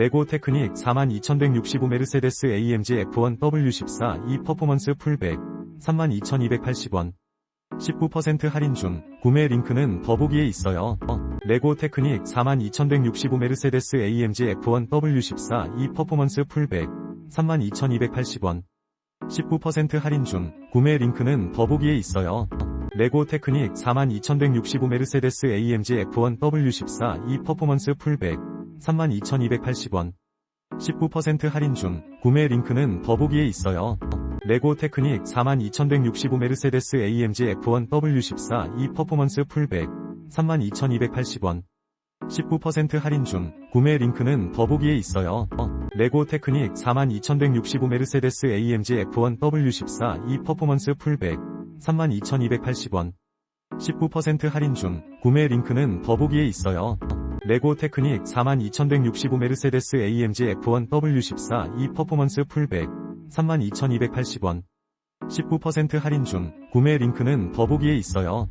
레고 테크닉 42,165 메르세데스 AMG F1 W14 이 퍼포먼스 풀백 32,280원 19% 할인 중 구매 링크는 더보기에 있어요. 어, 레고 테크닉 42,165 메르세데스 AMG F1 W14 이 퍼포먼스 풀백 32,280원 19% 할인 중 구매 링크는 더보기에 있어요. 레고 테크닉 42,165 메르세데스 AMG F1 W14 이 퍼포먼스 풀백 32,280원 19% 할인 중 구매 링크는 더보기에 있어요. 레고 테크닉 42,165 메르세데스 AMG F1 W14 이 퍼포먼스 풀백 32,280원 19% 할인 중 구매 링크는 더보기에 있어요. 레고 테크닉 42,165 메르세데스 AMG F1 W14 이 퍼포먼스 풀백 32,280원 19% 할인 중 구매 링크는 더보기에 있어요. 레고 테크닉 42,165 메르세데스 AMG F1 W14 이 퍼포먼스 풀백 32,280원 19% 할인 중 구매 링크는 더보기에 있어요.